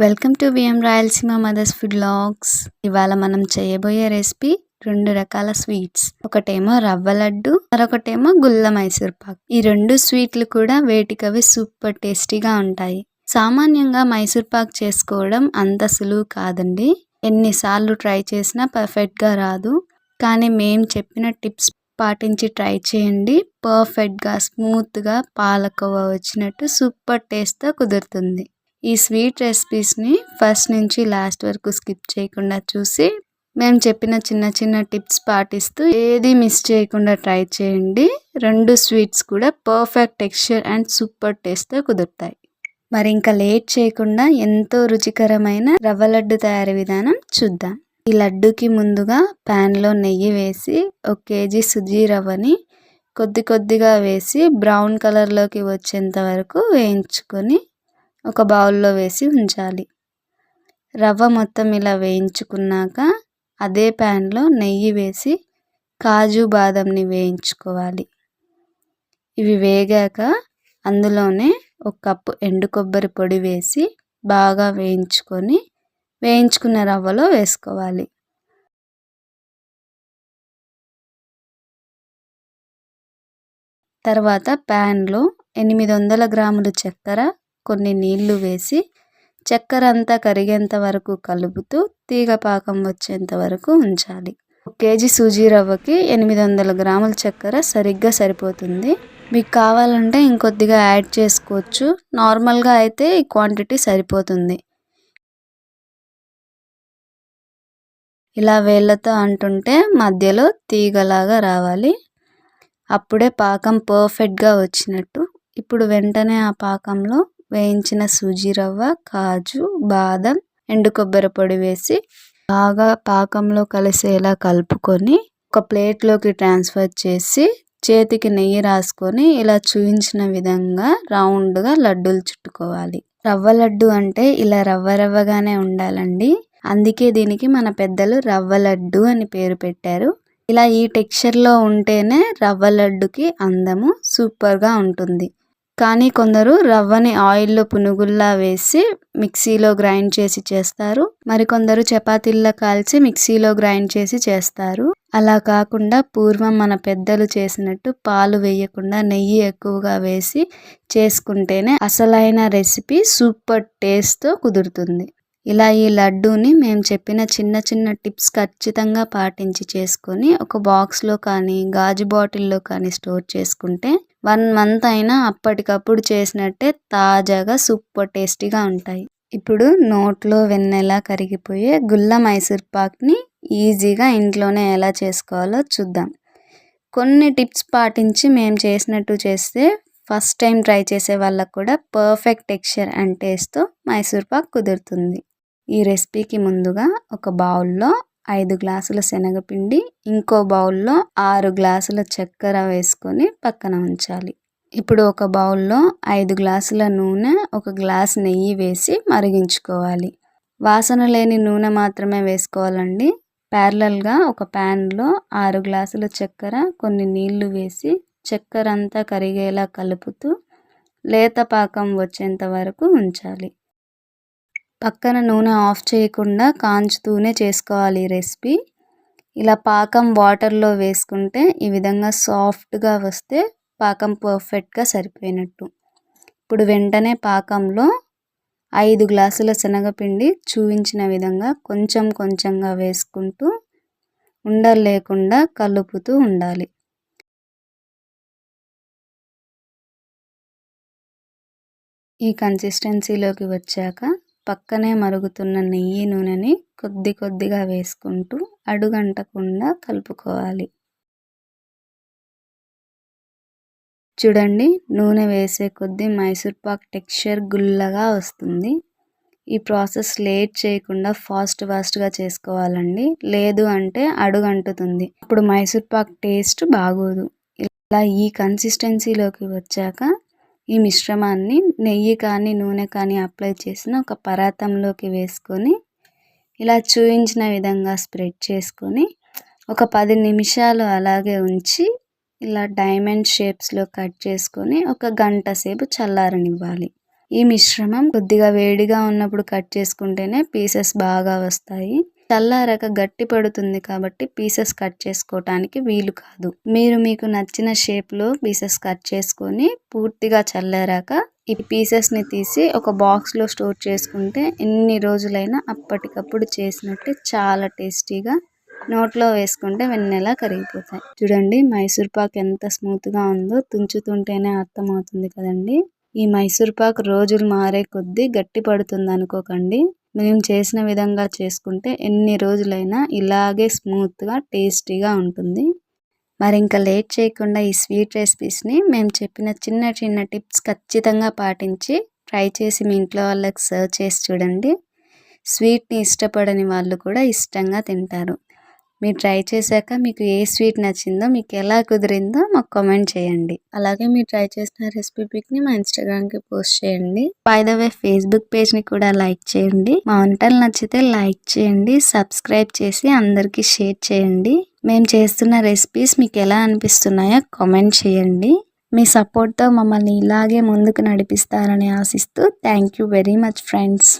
Welcome to VM Rayalaseema mothers food logs. ఇవాళ మనం చేయబోయే రెసిపీ రెండు రకాల స్వీట్స్. ఒకటేమో రవ్వ లడ్డు మరొకటేమో గుల్ల మైసూర్ పాక్. ఈ రెండు స్వీట్లు కూడా వేటికవి సూపర్ టేస్టీగా ఉంటాయి. సామాన్యంగా మైసూర్ పాక్ చేసుకోవడం అంత సులువు కాదండి. ఎన్నిసార్లు ట్రై చేసినా పర్ఫెక్ట్గా రాదు. కానీ మేము చెప్పిన టిప్స్ పాటించి ట్రై చేయండి. పర్ఫెక్ట్గా స్మూత్గా పాలకోవ వచ్చినట్టు సూపర్ టేస్ట్తో కుదురుతుంది. ఈ స్వీట్ రెసిపీస్ని ఫస్ట్ నుంచి లాస్ట్ వరకు స్కిప్ చేయకుండా చూసి మేము చెప్పిన చిన్న చిన్న టిప్స్ పాటిస్తూ ఏది మిస్ చేయకుండా ట్రై చేయండి. రెండు స్వీట్స్ కూడా పర్ఫెక్ట్ టెక్స్చర్ అండ్ సూపర్ టేస్ట్తో కుదురుతాయి. మరి ఇంకా లేట్ చేయకుండా ఎంతో రుచికరమైన రవ్వ లడ్డు తయారీ విధానం చూద్దాం. ఈ లడ్డుకి ముందుగా ప్యాన్లో నెయ్యి వేసి ఒక కేజీ సుజీ రవ్వని కొద్ది కొద్దిగా వేసి బ్రౌన్ కలర్లోకి వచ్చేంత వరకు వేయించుకొని ఒక బౌల్లో వేసి ఉంచాలి. రవ్వ మొత్తం ఇలా వేయించుకున్నాక అదే ప్యాన్లో నెయ్యి వేసి కాజు బాదంని వేయించుకోవాలి. ఇవి వేగాక అందులోనే ఒక కప్పు ఎండు కొబ్బరి పొడి వేసి బాగా వేయించుకొని వేయించుకున్న రవ్వలో వేసుకోవాలి. తర్వాత ప్యాన్లో ఎనిమిది వందల గ్రాములు చక్కెర కొన్ని నీళ్ళు వేసి చక్కెర అంతా కరిగేంత వరకు కలుపుతూ తీగ పాకం వచ్చేంత వరకు ఉంచాలి. ఒక కేజీ సూజీ రవ్వకి ఎనిమిది వందల గ్రాముల చక్కెర సరిగ్గా సరిపోతుంది. మీకు కావాలంటే ఇంకొద్దిగా యాడ్ చేసుకోవచ్చు. నార్మల్గా అయితే ఈ క్వాంటిటీ సరిపోతుంది. ఇలా వేళ్ళతో అంటుంటే మధ్యలో తీగలాగా రావాలి. అప్పుడే పాకం పర్ఫెక్ట్గా వచ్చినట్టు. ఇప్పుడు వెంటనే ఆ పాకంలో వేయించిన సూజీ రవ్వ కాజు బాదం ఎండు కొబ్బరి పొడి వేసి బాగా పాకంలో కలిసేలా కలుపుకొని ఒక ప్లేట్లోకి ట్రాన్స్ఫర్ చేసి చేతికి నెయ్యి రాసుకొని ఇలా చూపించిన విధంగా రౌండ్గా లడ్డూలు చుట్టుకోవాలి. రవ్వ లడ్డు అంటే ఇలా రవ్వ రవ్వగానే ఉండాలండి. అందుకే దీనికి మన పెద్దలు రవ్వ లడ్డు అని పేరు పెట్టారు. ఇలా ఈ టెక్స్చర్లో ఉంటేనే రవ్వ లడ్డుకి అందము సూపర్గా ఉంటుంది. కానీ కొందరు రవ్వని ఆయిల్లో పునుగుల్లా వేసి మిక్సీలో గ్రైండ్ చేసి చేస్తారు. మరికొందరు చపాతీల్లో కాల్చి మిక్సీలో గ్రైండ్ చేసి చేస్తారు. అలా కాకుండా పూర్వం మన పెద్దలు చేసినట్టు పాలు వేయకుండా నెయ్యి ఎక్కువగా వేసి చేసుకుంటేనే అసలైన రెసిపీ సూపర్ టేస్ట్తో కుదురుతుంది. ఇలా ఈ లడ్డూని మేము చెప్పిన చిన్న చిన్న టిప్స్ ఖచ్చితంగా పాటించి చేసుకొని ఒక బాక్స్లో కానీ గాజు బాటిల్లో కానీ స్టోర్ చేసుకుంటే వన్ మంత్ అయినా అప్పటికప్పుడు చేసినట్టే తాజాగా సూపర్ టేస్టీగా ఉంటాయి. ఇప్పుడు నోట్లో వెన్నెలా కరిగిపోయే గుల్ల మైసూర్ పాక్ని ఈజీగా ఇంట్లోనే ఎలా చేసుకోవాలో చూద్దాం. కొన్ని టిప్స్ పాటించి మేము చేసినట్టు చేస్తే ఫస్ట్ టైం ట్రై చేసే వాళ్ళకు కూడా పర్ఫెక్ట్ టెక్స్చర్ అండ్ టేస్ట్తో మైసూర్ పాక్ కుదురుతుంది. ఈ రెసిపీకి ముందుగా ఒక బౌల్లో ఐదు గ్లాసుల శనగపిండి ఇంకో బౌల్లో ఆరు గ్లాసుల చక్కెర వేసుకొని పక్కన ఉంచాలి. ఇప్పుడు ఒక బౌల్లో ఐదు గ్లాసుల నూనె ఒక గ్లాస్ నెయ్యి వేసి మరిగించుకోవాలి. వాసన లేని నూనె మాత్రమే వేసుకోవాలండి. ప్యారలల్గా ఒక ప్యాన్లో ఆరు గ్లాసుల చక్కెర కొన్ని నీళ్ళు వేసి చక్కెర అంతా కరిగేలా కలుపుతూ లేత పాకం వచ్చేంత వరకు ఉంచాలి. పక్కన నూనె ఆఫ్ చేయకుండా కాంచుతూనే చేసుకోవాలి ఈ రెసిపీ. ఇలా పాకం వాటర్లో వేసుకుంటే ఈ విధంగా సాఫ్ట్గా వస్తే పాకం పర్ఫెక్ట్గా సరిపోయినట్టు. ఇప్పుడు వెంటనే పాకంలో ఐదు గ్లాసుల శనగపిండి చూపించిన విధంగా కొంచెం కొంచెంగా వేసుకుంటూ ఉండలు లేకుండా కలుపుతూ ఉండాలి. ఈ కన్సిస్టెన్సీలోకి వచ్చాక పక్కనే మరుగుతున్న నెయ్యి నూనెని కొద్ది కొద్దిగా వేసుకుంటూ అడుగంటకుండా కలుపుకోవాలి. చూడండి నూనె వేసే కొద్దీ మైసూర్ పాక్ టెక్స్చర్ గుల్లగా వస్తుంది. ఈ ప్రాసెస్ లేట్ చేయకుండా ఫాస్ట్ ఫాస్ట్గా చేసుకోవాలండి. లేదు అంటే అడుగంటుతుంది. అప్పుడు మైసూర్ పాక్ టేస్ట్ బాగోదు. ఇలా ఈ కన్సిస్టెన్సీలోకి వచ్చాక ఈ మిశ్రమాన్ని నెయ్యి కానీ నూనె కానీ అప్లై చేసిన ఒక పరాతంలోకి వేసుకొని ఇలా చూయించిన విధంగా స్ప్రెడ్ చేసుకొని ఒక పది నిమిషాలు అలాగే ఉంచి ఇలా డైమండ్ షేప్స్లో కట్ చేసుకొని ఒక గంట సేపు చల్లారనివ్వాలి. ఈ మిశ్రమం కొద్దిగా వేడిగా ఉన్నప్పుడు కట్ చేసుకుంటేనే పీసెస్ బాగా వస్తాయి. చల్లారక గట్టి పడుతుంది కాబట్టి పీసెస్ కట్ చేసుకోవటానికి వీలు కాదు. మీరు మీకు నచ్చిన షేప్లో పీసెస్ కట్ చేసుకొని పూర్తిగా చల్లారాక ఈ పీసెస్ని తీసి ఒక బాక్స్లో స్టోర్ చేసుకుంటే ఎన్ని రోజులైనా అప్పటికప్పుడు చేసినట్టే చాలా టేస్టీగా నోట్లో వేసుకుంటే వెన్నెలా కరిగిపోతాయి. చూడండి మైసూర్ పాక్ ఎంత స్మూత్గా ఉందో తుంచుతుంటేనే అర్థమవుతుంది కదండి. ఈ మైసూర్ పాక్ రోజులు మారే కొద్దీ గట్టి పడుతుంది అనుకోకండి మేము చేసిన విధంగా చేసుకుంటే ఎన్ని రోజులైనా ఇలాగే స్మూత్గా టేస్టీగా ఉంటుంది. మరి ఇంకా లేట్ చేయకుండా ఈ స్వీట్ రెసిపీస్ని మేము చెప్పిన చిన్న చిన్న టిప్స్ ఖచ్చితంగా పాటించి ట్రై చేసి మీ ఇంట్లో వాళ్ళకి సర్వ్ చేసి చూడండి. స్వీట్ని ఇష్టపడని వాళ్ళు కూడా ఇష్టంగా తింటారు. మీరు ట్రై చేశాక మీకు ఏ స్వీట్ నచ్చిందో మీకు ఎలా కుదిరిందో మాకు కామెంట్ చేయండి. అలాగే మీరు ట్రై చేసిన రెసిపీ పిక్ని మా ఇన్స్టాగ్రామ్కి పోస్ట్ చేయండి. బై ద వే ఫేస్బుక్ పేజ్ని కూడా లైక్ చేయండి. మా వంటలు నచ్చితే లైక్ చేయండి సబ్స్క్రైబ్ చేసి అందరికీ షేర్ చేయండి. మేము చేస్తున్న రెసిపీస్ మీకు ఎలా అనిపిస్తున్నాయో కామెంట్ చేయండి. మీ సపోర్ట్తో మమ్మల్ని ఇలాగే ముందుకు నడిపిస్తారని ఆశిస్తూ thank you very much friends.